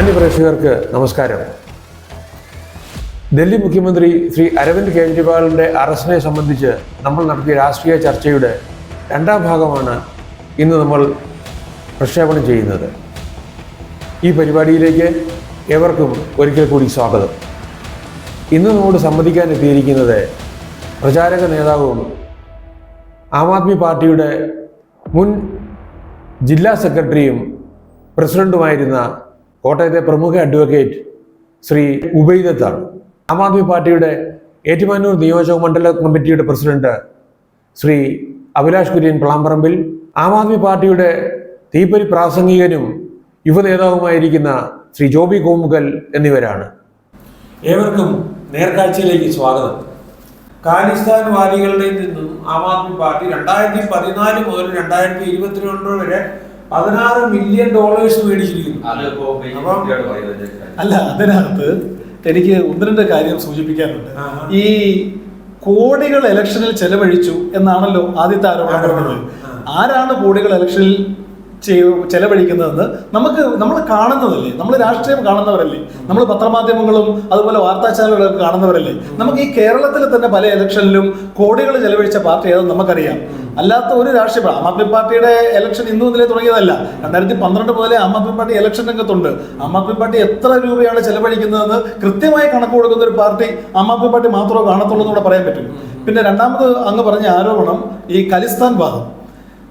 മാന്യപ്രേക്ഷകർക്ക് നമസ്കാരം. ഡൽഹി മുഖ്യമന്ത്രി ശ്രീ അരവിന്ദ് കെജ്രിവാളിന്റെ അറസ്റ്റിനെ സംബന്ധിച്ച് നമ്മൾ നടത്തിയ രാഷ്ട്രീയ ചർച്ചയുടെ രണ്ടാം ഭാഗമാണ് ഇന്ന് നമ്മൾ പ്രക്ഷേപണം ചെയ്യുന്നത്. ഈ പരിപാടിയിലേക്ക് ഏവർക്കും ഒരിക്കൽ കൂടി സ്വാഗതം. ഇന്ന് നമ്മോട് സംവദിക്കാൻ എത്തിയിരിക്കുന്നത് പ്രചാരക നേതാവും ആം ആദ്മി പാർട്ടിയുടെ മുൻ ജില്ലാ സെക്രട്ടറിയും പ്രസിഡന്റുമായിരുന്ന കോട്ടയത്തെ പ്രമുഖ അഡ്വക്കേറ്റ് ശ്രീ ഉബൈദത്താണ് ആം ആദ്മി പാർട്ടിയുടെ ഏറ്റുമാനൂർ നിയോജക മണ്ഡല കമ്മിറ്റിയുടെ പ്രസിഡന്റ് ശ്രീ അഭിലാഷ് കുര്യൻ പ്ലാമ്പറമ്പിൽ ആം ആദ്മി പാർട്ടിയുടെ തീപ്പരി പ്രാസംഗികനും യുവനേതാവുമായിരിക്കുന്ന ശ്രീ ജോബി കോമുകൽ എന്നിവരാണ്. ഏവർക്കും നേർക്കാഴ്ചയിലേക്ക് സ്വാഗതം. ഖാലിസ്ഥാൻ വാദികളുടെ നിന്നും ആം ആദ്മി പാർട്ടി രണ്ടായിരത്തി പതിനാല് മുതൽ രണ്ടായിരത്തി ഇരുപത്തിരണ്ട് വരെ പതിനാറ് മില്യൺ ഡോളേഴ്സ് മേടിച്ചിരിക്കുന്നു. അല്ല അതിനകത്ത് എനിക്ക് ഒന്ന് രണ്ട് കാര്യം സൂചിപ്പിക്കാനുണ്ട്. ഈ കോടികൾ ഇലക്ഷനിൽ ചെലവഴിച്ചു എന്നാണല്ലോ ആദ്യത്തെ ആരോപണം പറഞ്ഞത് ആരാണ് കോടികൾ ഇലക്ഷനിൽ ചെലവഴിക്കുന്നതെന്ന് നമുക്ക് നമ്മൾ കാണുന്നതല്ലേ? നമ്മൾ രാഷ്ട്രീയം കാണുന്നവരല്ലേ? നമ്മൾ പത്രമാധ്യമങ്ങളും അതുപോലെ വാർത്താ ചാനലുകളൊക്കെ കാണുന്നവരല്ലേ? നമുക്ക് ഈ കേരളത്തിൽ തന്നെ പല ഇലക്ഷനിലും കോടികൾ ചെലവഴിച്ച പാർട്ടി ഏതെന്ന് നമുക്കറിയാം. അല്ലാത്ത ഒരു രാഷ്ട്രീയ ആം ആദ്മി പാർട്ടിയുടെ ഇലക്ഷൻ ഇന്നു മുതലേ തുടങ്ങിയതല്ല. രണ്ടായിരത്തി പന്ത്രണ്ട് മുതലേ ആം ആദ്മി പാർട്ടി ഇലക്ഷൻ രംഗത്തുണ്ട്. ആം ആദ്മി പാർട്ടി എത്ര രൂപയാണ് ചെലവഴിക്കുന്നതെന്ന് കൃത്യമായി കണക്ക് കൊടുക്കുന്ന ഒരു പാർട്ടി ആം ആദ്മി പാർട്ടി മാത്രമേ കാണത്തുള്ളൂ എന്നുകൂടെ പറയാൻ പറ്റും. പിന്നെ രണ്ടാമത് അങ്ങ് പറഞ്ഞ ആരോപണം ഈ ഖലിസ്ഥാൻ വാദം.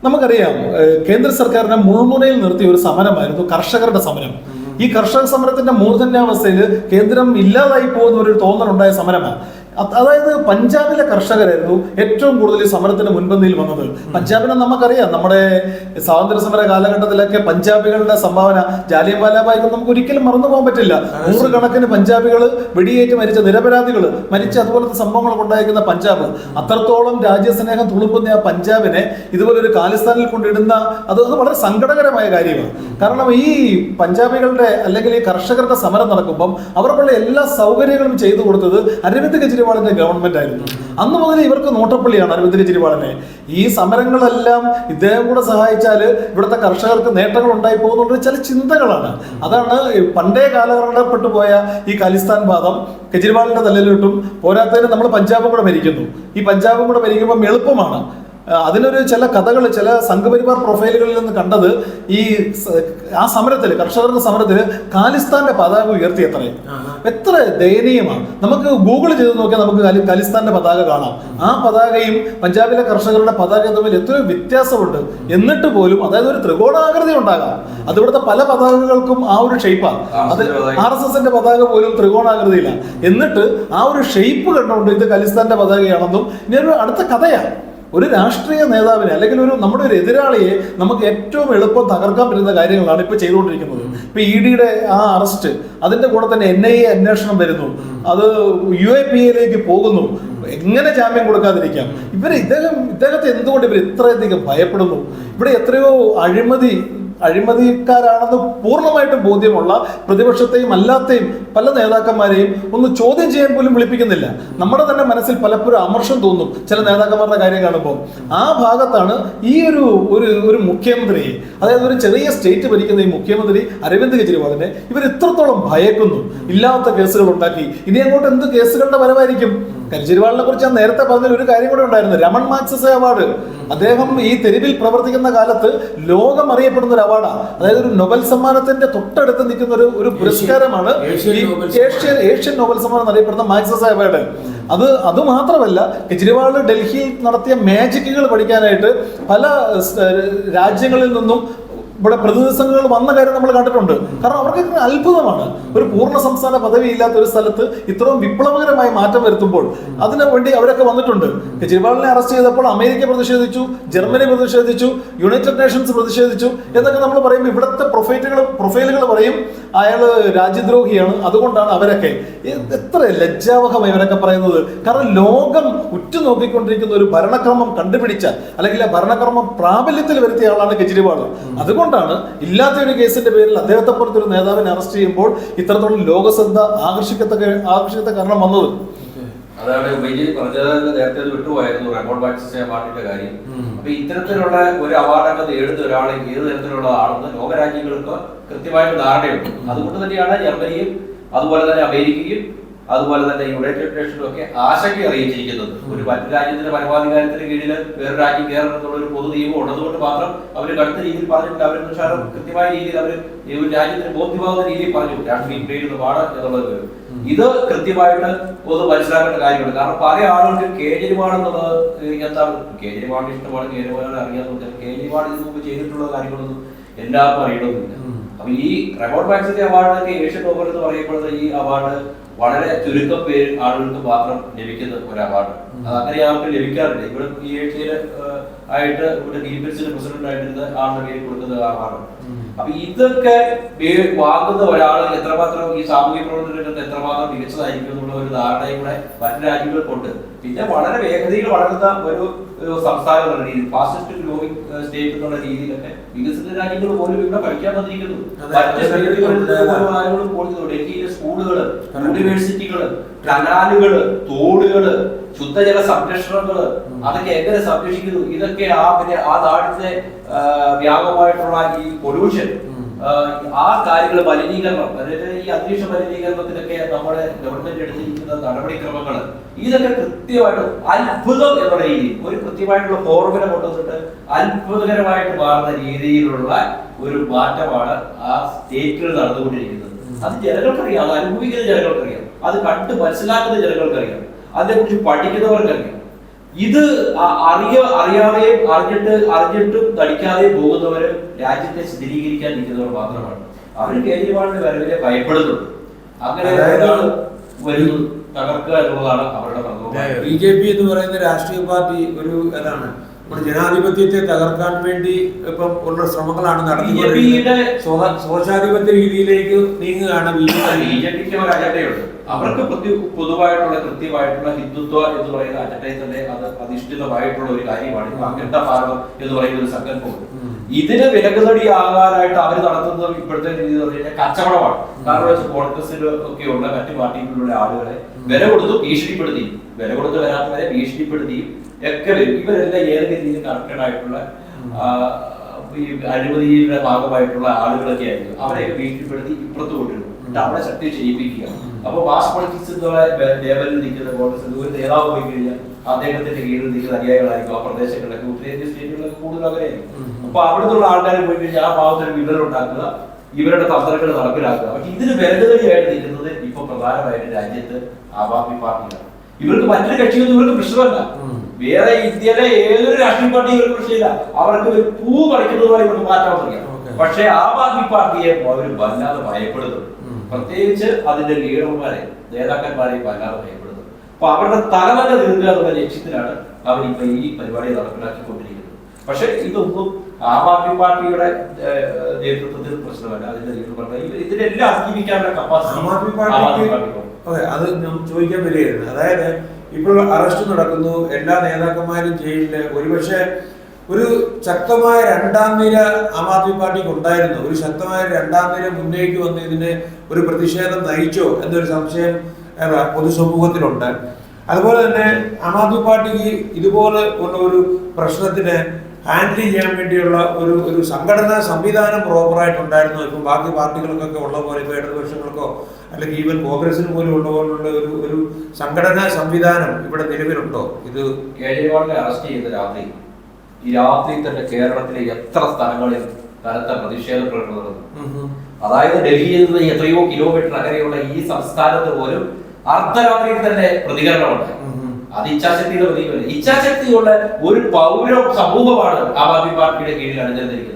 നമുക്കറിയാം കേന്ദ്ര സർക്കാരിനെ മുൾമുനയിൽ നിർത്തിയ ഒരു സമരമായിരുന്നു കർഷകരുടെ സമരം. ഈ കർഷക സമരത്തിന്റെ മൂർധന്യാവസ്ഥയിൽ കേന്ദ്രം ഇല്ലാതായി പോകുന്ന ഒരു തോന്നലുണ്ടായ സമരമാണ്. അതായത് പഞ്ചാബിലെ കർഷകരായിരുന്നു ഏറ്റവും കൂടുതൽ സമരത്തിന് മുൻപന്തിയിൽ വന്നത്. പഞ്ചാബിനെ നമുക്കറിയാം. നമ്മുടെ സ്വാതന്ത്ര്യ സമര കാലഘട്ടത്തിലൊക്കെ പഞ്ചാബികളുടെ സംഭാവന ജാലിയൻ വാലാബായി നമുക്ക് ഒരിക്കലും മറന്നു പോകാൻ പറ്റില്ല. നൂറുകണക്കിന് പഞ്ചാബികൾ വെടിയേറ്റ് മരിച്ച നിരപരാധികൾ മരിച്ച അതുപോലത്തെ സംഭവങ്ങൾ ഉണ്ടായിരിക്കുന്ന പഞ്ചാബ്. അത്രത്തോളം രാജ്യസ്നേഹം തുളുമ്പുന്ന ആ പഞ്ചാബിനെ ഇതുപോലെ ഒരു കാലിസ്ഥാനിൽ കൊണ്ടിടുന്ന അത് വളരെ സങ്കടകരമായ കാര്യമാണ്. കാരണം ഈ പഞ്ചാബികളുടെ അല്ലെങ്കിൽ ഈ കർഷകരുടെ സമരം നടക്കുമ്പം അവർക്കുള്ള എല്ലാ സൗകര്യങ്ങളും ചെയ്തു കൊടുത്തത് അരവിന്ദ് കെജ്രിവാളിന്റെ ഗവൺമെന്റ് ആയിരുന്നു. അന്ന് മുതൽ ഇവർക്ക് നോട്ടപ്പള്ളിയാണ് അരവിന്ദ് കെജ്രിവാളിനെ ഈ സമരങ്ങളെല്ലാം ഇദ്ദേഹം കൂടെ സഹായിച്ചാൽ ഇവിടുത്തെ കർഷകർക്ക് നേട്ടങ്ങൾ ഉണ്ടായി പോകുന്നുള്ള ചില ചിന്തകളാണ്. അതാണ് പണ്ടേ കാലഘട്ടപ്പെട്ടു പോയ ഈ ഖാലിസ്ഥാൻ വാദം. കെജ്രിവാളിന്റെ തലയിലിട്ടും പോരാത്തതിന് നമ്മൾ പഞ്ചാബും കൂടെ ഭരിക്കുന്നു. ഈ പഞ്ചാബും കൂടെ ഭരിക്കുമ്പം എളുപ്പമാണ്. അതിനൊരു ചില കഥകൾ ചില സംഘപരിവാർ പ്രൊഫൈലുകളിൽ നിന്ന് കണ്ടത് ഈ ആ സമരത്തിൽ കർഷകരുടെ സമരത്തിൽ ഖാലിസ്ഥാന്റെ പതാക ഉയർത്തി എത്രയും എത്ര ദയനീയമാണ്. നമുക്ക് ഗൂഗിൾ ചെയ്ത് നോക്കിയാൽ നമുക്ക് കാലിസ്ഥാന്റെ ഖാലിസ്ഥാന്റെ പതാക കാണാം. ആ പതാകയും പഞ്ചാബിലെ കർഷകരുടെ പതാകയും തമ്മിൽ എത്രയോ വ്യത്യാസമുണ്ട്. എന്നിട്ട് പോലും അതായത് ഒരു ത്രികോണാകൃതി ഉണ്ടാകാം. അതിവിടുത്തെ പല പതാകകൾക്കും ആ ഒരു ഷേപ്പാണ് അത് ആർ എസ് എസിന്റെ പതാക പോലും ത്രികോണാകൃതിയില്ല. എന്നിട്ട് ആ ഒരു ഷേപ്പ് കണ്ടുകൊണ്ട് ഇത് ഖലിസ്ഥാന്റെ പതാകയാണെന്നും ഇനി ഒരു അടുത്ത കഥയാണ്. ഒരു രാഷ്ട്രീയ നേതാവിനെ അല്ലെങ്കിൽ ഒരു നമ്മുടെ ഒരു എതിരാളിയെ നമുക്ക് ഏറ്റവും എളുപ്പം തകർക്കാൻ പറ്റുന്ന കാര്യങ്ങളാണ് ഇപ്പൊ ചെയ്തുകൊണ്ടിരിക്കുന്നത്. ഇപ്പൊ ഇ ഡിയുടെ ആ അറസ്റ്റ് അതിന്റെ കൂടെ തന്നെ എൻ ഐ എ അന്വേഷണം വരുന്നു. അത് യു എ പി എയിലേക്ക് പോകുന്നു. എങ്ങനെ ജാമ്യം കൊടുക്കാതിരിക്കാം? ഇവർ ഇദ്ദേഹം ഇദ്ദേഹത്തെ എന്തുകൊണ്ട് ഇവർ ഇത്രയധികം ഭയപ്പെടുന്നു? ഇവിടെ എത്രയോ അഴിമതി അഴിമതിക്കാരാണെന്ന് പൂർണമായിട്ടും ബോധ്യമുള്ള പ്രതിപക്ഷത്തെയും അല്ലാത്തെയും പല നേതാക്കന്മാരെയും ഒന്ന് ചോദ്യം ചെയ്യാൻ പോലും വിളിപ്പിക്കുന്നില്ല. നമ്മുടെ തന്നെ മനസ്സിൽ പലപ്പോഴും അമർഷം തോന്നും ചില നേതാക്കന്മാരുടെ കാര്യം കാണുമ്പോൾ. ആ ഭാഗത്താണ് ഈ ഒരു ഒരു മുഖ്യമന്ത്രിയെ അതായത് ഒരു ചെറിയ സ്റ്റേറ്റ് ഭരിക്കുന്ന ഈ മുഖ്യമന്ത്രി അരവിന്ദ് കെജ്രിവാളിനെ ഇവർ ഇത്രത്തോളം ഭയക്കുന്നു. ഇല്ലാത്ത കേസുകൾ ഉണ്ടാക്കി. ഇനി അങ്ങോട്ട് എന്ത് കേസുകളുടെ വരവായിരിക്കും കെജ്രിവാളിനെ കുറിച്ച് ഞാൻ നേരത്തെ പറഞ്ഞ ഒരു കാര്യം കൂടെ ഉണ്ടായിരുന്നു. Ramon Magsaysay award. അദ്ദേഹം ഈ തെരുവിൽ പ്രവർത്തിക്കുന്ന കാലത്ത് ലോകം അറിയപ്പെടുന്ന ഒരു അവാർഡാണ് അതായത് ഒരു നൊബൽ സമ്മാനത്തിന്റെ തൊട്ടടുത്ത് നിൽക്കുന്ന ഒരു ഒരു പുരസ്കാരമാണ് ഏഷ്യൻ ഏഷ്യൻ നൊബൽ സമ്മാനം അറിയപ്പെടുന്ന മാക്സസ് അവാർഡ് അത് അത് മാത്രമല്ല കെജ്രിവാൾ ഡൽഹിയിൽ നടത്തിയ മാജിക്കുകൾ പഠിക്കാനായിട്ട് പല രാജ്യങ്ങളിൽ നിന്നും ഇവിടെ പ്രതിനിധി സംഘങ്ങൾ വന്ന കാര്യം നമ്മൾ കണ്ടിട്ടുണ്ട്. കാരണം അവർക്ക് അത്ഭുതമാണ്. ഒരു പൂർണ സംസ്ഥാന പദവി ഇല്ലാത്ത ഒരു സ്ഥലത്ത് ഇത്രയും വിപ്ലവകരമായി മാറ്റം വരുത്തുമ്പോൾ അതിനു വേണ്ടി അവരൊക്കെ വന്നിട്ടുണ്ട്. കെജ്രിവാളിനെ അറസ്റ്റ് ചെയ്തപ്പോൾ അമേരിക്ക പ്രതിഷേധിച്ചു ജർമ്മനി പ്രതിഷേധിച്ചു യുണൈറ്റഡ് നേഷൻസ് പ്രതിഷേധിച്ചു എന്നൊക്കെ നമ്മൾ പറയുമ്പോൾ ഇവിടുത്തെ പ്രൊഫൈറ്റുകൾ പ്രൊഫൈലുകൾ പറയും അയാൾ രാജ്യദ്രോഹിയാണ്. അതുകൊണ്ടാണ് അവരൊക്കെ എത്ര ലജ്ജാവഹമായി ഇവരൊക്കെ പറയുന്നത്. കാരണം ലോകം ഉറ്റുനോക്കിക്കൊണ്ടിരിക്കുന്ന ഒരു ഭരണക്രമം കണ്ടുപിടിച്ച അല്ലെങ്കിൽ ആ ഭരണക്രമം പ്രാബല്യത്തിൽ വരുത്തിയ ആളാണ് കെജ്രിവാൾ. അതുകൊണ്ടാണ് ഇല്ലാത്ത ഒരു കേസിന്റെ പേരിൽ അദ്ദേഹത്തെ പോലത്തെ ഒരു നേതാവിനെ അറസ്റ്റ് ചെയ്യുമ്പോൾ ഇത്രത്തോളം ലോകശ്രദ്ധ ആകർഷിക്കത്തക്ക ആകർഷിക്കത്ത കാരണം വന്നത്? അതാണ് ഉപജി പറഞ്ഞത് നേരത്തെ വിട്ടുപോയായിരുന്നു. റെക്കോർഡ് ബാക്സിസ് അവാർഡിന്റെ കാര്യം. അപ്പൊ ഇത്തരത്തിലുള്ള ഒരു അവാർഡൊക്കെ നേടുന്ന ഒരാളെ ഏത് തരത്തിലുള്ള ആളെന്ന് ലോകരാജ്യങ്ങൾക്ക് കൃത്യമായിട്ട് ധാരണയുണ്ട്. അതുകൊണ്ട് തന്നെയാണ് ജർമ്മനിയും അതുപോലെ തന്നെ അമേരിക്കയും അതുപോലെ തന്നെ യുണൈറ്റഡ് നേഷനും ഒക്കെ ആശങ്ക അറിയിച്ചിരിക്കുന്നത്. ഒരു മറ്റു രാജ്യത്തിന്റെ പരമാധികാരത്തിന് കീഴിൽ വേറെ രാജ്യം കയറണം എന്നുള്ള ഒരു പൊതു നിയമം ഉള്ളതുകൊണ്ട് മാത്രം അവർ കടുത്ത രീതിയിൽ പറഞ്ഞിട്ട് അവർ പക്ഷേ കൃത്യമായ രീതിയിൽ അവർ ഒരു രാജ്യത്തിന് ബോധ്യമാകുന്ന രീതിയിൽ പറഞ്ഞു. രാഷ്ട്രീയ ഇടയിലുമാണ് എന്നുള്ളത്. ഇത് കൃത്യമായിട്ട് ഒന്ന് മനസ്സിലാക്കേണ്ട കാര്യമാണ്. കാരണം പല ആളുകൾക്ക് കേജ്രിവാൾ എന്നുള്ളത് എന്താണ്? കേജ്രിവാളിന് ഇഷ്ടമാണ് കേജ്രിവാളിനെ അറിയാമെന്ന് കേജ്രിവാൾ ഇതിനു മുമ്പ് ചെയ്തിട്ടുള്ള കാര്യങ്ങളൊന്നും എല്ലാവർക്കും അറിയണമെന്നില്ല. അപ്പൊ ഈ റെക്കോർഡ് മാക്സിന്റെ അവാർഡൊക്കെ ഏഷ്യൻ നോബൽ എന്ന് പറയപ്പെടുന്ന ഈ അവാർഡ് വളരെ ചുരുക്കം പേര് ആളുകൾക്ക് മാത്രം ലഭിക്കുന്ന ഒരു അവാർഡ് അത് അങ്ങനെ ആൾക്ക് ലഭിക്കാറില്ല. ഇവിടെ ഈ ആഴ്ചയിൽ ആയിട്ട് ഇവിടെ ഡീപെൻസിന്റെ പ്രസിഡന്റ് ആയിട്ടിരുന്ന ആളുടെ പേര് കൊടുക്കുന്ന അവാർഡ് അപ്പൊ ഇതൊക്കെ വാങ്ങുന്ന ഒരാൾ എത്രമാത്രം ഈ സാമൂഹ്യ പ്രവർത്തന രംഗത്ത് എത്രമാത്രം മികച്ചതായിരിക്കും എന്നുള്ള ഒരു ധാരണയും കൂടെ മറ്റു രാജ്യങ്ങൾക്കുണ്ട്. പിന്നെ വളരെ വേഗതയിൽ വളരുന്ന ഒരു സംസ്ഥാനം എന്നുള്ള രീതിയിൽ ഫാസ്റ്റസ്റ്റ് ഗ്രോയിങ് സ്റ്റേറ്റ് എന്നുള്ള രീതിയിലൊക്കെ വികസിത രാജ്യങ്ങൾ പോലും ഇവിടെ പഠിക്കാൻ വന്നിരിക്കുന്നു. ആളുകളും പോകുന്നു ഡൽഹിയിലെ സ്കൂളുകൾ യൂണിവേഴ്സിറ്റികൾ കനാലുകൾ തോടുകൾ ശുദ്ധജല സംരക്ഷണങ്ങൾ അതൊക്കെ എങ്ങനെ സംരക്ഷിക്കുന്നു? ഇതൊക്കെ ആ പിന്നെ ആ നാടിന്റെ വ്യാപകമായിട്ടുള്ള ഈ പൊല്യൂഷൻ ആ കാര്യങ്ങൾ മലിനീകരണം അതായത് ഈ അന്തരീക്ഷ മലിനീകരണത്തിനൊക്കെ നമ്മുടെ ഗവൺമെന്റ് എടുത്തിരിക്കുന്ന നടപടിക്രമങ്ങൾ ഇതൊക്കെ കൃത്യമായിട്ട് അത്ഭുതം എന്നുള്ള രീതിയിൽ ഒരു കൃത്യമായിട്ടുള്ള ഫോർമുല കൊണ്ടുവന്നിട്ട് അത്ഭുതകരമായിട്ട് മാറുന്ന രീതിയിലുള്ള ഒരു മാറ്റമാണ് ആ സ്റ്റേറ്റുകൾ നടന്നുകൊണ്ടിരിക്കുന്നത്. അത് ജനങ്ങൾക്കറിയാം അത് അനുഭവിക്കുന്ന ജനങ്ങൾക്കറിയാം അത് കണ്ട് മനസ്സിലാക്കുന്ന ജനങ്ങൾക്കറിയാം അതിനെക്കുറിച്ച് പഠിക്കുന്നവർക്കറിയാം. ഇത് അറിയ അറിയാതെ അറിഞ്ഞിട്ട് അറിഞ്ഞിട്ടും തടിക്കാതെ പോകുന്നവര് രാജ്യത്തെ സ്ഥിരീകരിക്കാൻ നിൽക്കുന്നവർ മാത്രമാണ്. അവർ കേജ്രിവാളിന്റെ വരവിനെ ഭയപ്പെടുന്നുണ്ട്. അങ്ങനെ വരുന്നു തകർക്കുക എന്നുള്ളതാണ് അവരുടെ ബി ജെ പി എന്ന് പറയുന്ന രാഷ്ട്രീയ പാർട്ടി ഒരു ഇതാണ്. നമ്മുടെ ജനാധിപത്യത്തെ തകർക്കാൻ വേണ്ടി ഇപ്പം ഉള്ള ശ്രമങ്ങളാണ് നടത്തിക്കൊണ്ടിരിക്കുന്നത്. സോശാധിപത്യ രീതിയിലേക്ക് നീങ്ങുകയാണ് ബി ജെ പിക്ക് ഒരു അജണ്ടയുണ്ട്. അവർക്ക് പ്രതി പൊതുവായിട്ടുള്ള കൃത്യമായിട്ടുള്ള ഹിന്ദുത്വ എന്ന് പറയുന്ന അജണ്ടയിൽ തന്നെ അത് അധിഷ്ഠിതമായിട്ടുള്ള ഒരു കാര്യമാണ്. അഖണ്ഡ ഭാരതം എന്ന് പറയുന്ന ഒരു സങ്കല്പമുണ്ട് ഇതിന് വിലകുതടി ആകാനായിട്ട് അവർ നടത്തുന്നത് ഇപ്പോഴത്തെ രീതി എന്ന് പറഞ്ഞു കഴിഞ്ഞാൽ കച്ചവടമാണ്. കാരണം വെച്ചാൽ കോൺഗ്രസിൽ ഒക്കെയുള്ള മറ്റു പാർട്ടികളിലുള്ള ആളുകളെ വില കൊടുത്ത് ഭീഷണിപ്പെടുത്തിയും വില കൊടുത്ത് വരാത്തവരെ ഭീഷണിപ്പെടുത്തിയും ഒക്കെ വരും. ഇവരെല്ലാം ഏതെങ്കിലും രീതിയിൽ കണക്റ്റഡ് ആയിട്ടുള്ള ഈ അഴിമതിയുടെ ഭാഗമായിട്ടുള്ള ആളുകളൊക്കെ ആയിരുന്നു അവരെയൊക്കെ ഭീഷണിപ്പെടുത്തി ഇപ്പുറത്ത് കൊണ്ടിരുന്നു അവിടെ ശക്തി ചെയ്യിപ്പിക്കുക അപ്പൊ മാസ് പൊളിറ്റിക്സ് എന്നുള്ള ലേവലിൽ നിൽക്കുന്ന കോൺഗ്രസ് ഒരു നേതാവ് പോയി കഴിഞ്ഞാൽ അദ്ദേഹത്തിന്റെ കീഴിൽ നിൽക്കുന്ന അനുയായികളായിരിക്കും ആ പ്രദേശങ്ങളിലൊക്കെ ഉത്തരേന്ത്യൻ സ്റ്റേറ്റുകളിലൊക്കെ കൂടുതൽ അങ്ങനെയായിരിക്കും അപ്പൊ അവിടുത്തെ ആൾക്കാർ പോയി കഴിഞ്ഞാൽ ആ ഭാഗത്തൊരു വിവരം ഉണ്ടാക്കുക ഇവരുടെ തന്ത്രങ്ങൾ നടപ്പിലാക്കുക. പക്ഷെ ഇതിന് വെല്ലുവിളിയായിട്ട് നിൽക്കുന്നത് ഇപ്പൊ പ്രധാനമായിട്ട് രാജ്യത്ത് ആം ആദ്മി പാർട്ടിയാണ്. ഇവർക്ക് മറ്റൊരു കക്ഷിയൊന്നും ഇവർക്ക് പ്രശ്നമല്ല. വേറെ ഇന്ത്യയിലെ ഏതൊരു രാഷ്ട്രീയ പാർട്ടി ഇവർക്ക് പ്രശ്നമില്ല. അവർക്ക് ഒരു പൂ പറിക്കുന്നത് പോലെ ഇവർക്ക് മാറ്റാൻ തുടങ്ങിയ പക്ഷേ ആം ആദ്മി പാർട്ടിയെ അവർ വല്ലാതെ ഭയപ്പെടുന്നു പ്രത്യേകിച്ച് അതിന്റെ ലീഡർമാരെ നേതാക്കന്മാരെ വല്ലാതെ ഭയപ്പെടുന്നു അപ്പൊ അവരുടെ തലവല തീർക്കുക എന്നുള്ള ലക്ഷ്യത്തിലാണ് അവർ ഇപ്പൊ ഈ പരിപാടി നടപ്പിലാക്കിക്കൊണ്ടിരിക്കുന്നത്. പക്ഷെ ഇതൊന്നും ആം ആദ്മി പാർട്ടിയുടെ നേതൃത്വത്തിൽ പ്രശ്നമല്ല. അതിന്റെ ലീഡർമാരുടെ ഇതിനെല്ലാം അതിജീവിക്കാനുള്ള കപ്പാസിറ്റി അതെ അത് ചോദിക്കാൻ വരികയായിരുന്നു അതായത് ഇപ്പോൾ അറസ്റ്റ് നടക്കുന്നു എല്ലാ നേതാക്കന്മാരും ജയിലിൽ. ഒരുപക്ഷെ ഒരു ശക്തമായ രണ്ടാം നിര ആം ആദ്മി പാർട്ടിക്ക് ഉണ്ടായിരുന്നു. ഒരു ശക്തമായ രണ്ടാം നിര മുന്നേക്ക് വന്ന് ഇതിന് ഒരു പ്രതിഷേധം നയിച്ചോ എന്നൊരു സംശയം പൊതുസമൂഹത്തിലുണ്ട്. അതുപോലെ തന്നെ ആം ആദ്മി പാർട്ടിക്ക് ഇതുപോലെ ഉള്ള ഒരു പ്രശ്നത്തിന് ഹാൻഡിൽ ചെയ്യാൻ വേണ്ടിയുള്ള ഒരു ഒരു സംഘടനാ സംവിധാനം പ്രോപ്പറായിട്ടുണ്ടായിരുന്നു. ഇപ്പം ബാക്കി പാർട്ടികൾക്കൊക്കെ ഉള്ള പോലെ ഇപ്പോൾ ഇടതുപക്ഷങ്ങൾക്കോ അല്ലെങ്കിൽ ഈവൻ കോൺഗ്രസിന് പോലും ഉള്ള പോലുള്ള ഒരു ഒരു സംഘടനാ സംവിധാനം ഇവിടെ നിലവിലുണ്ടോ? ഇത് കേജ്രിവാളിനെ അറസ്റ്റ് ചെയ്ത രാത്രി. ഈ രാത്രി തന്നെ കേരളത്തിലെ എത്ര സ്ഥലങ്ങളിൽ കനത്ത പ്രതിഷേധ പ്രകടനം നടന്നു അതായത് ഡൽഹിയിൽ നിന്ന് എത്രയോ കിലോമീറ്റർ അകലെയുള്ള ഈ സംസ്ഥാനത്ത് പോലും അർദ്ധരാത്രിയിൽ തന്നെ പ്രതികരണമുണ്ട് അത് ഇച്ഛാശക്തിയുടെ പ്രതീകമല്ല. ഇച്ഛാശക്തിയുള്ള ഒരു പൗര സമൂഹമാണ് ആം ആദ്മി പാർട്ടിയുടെ കീഴിൽ അണിഞ്ഞിരിക്കുന്നത്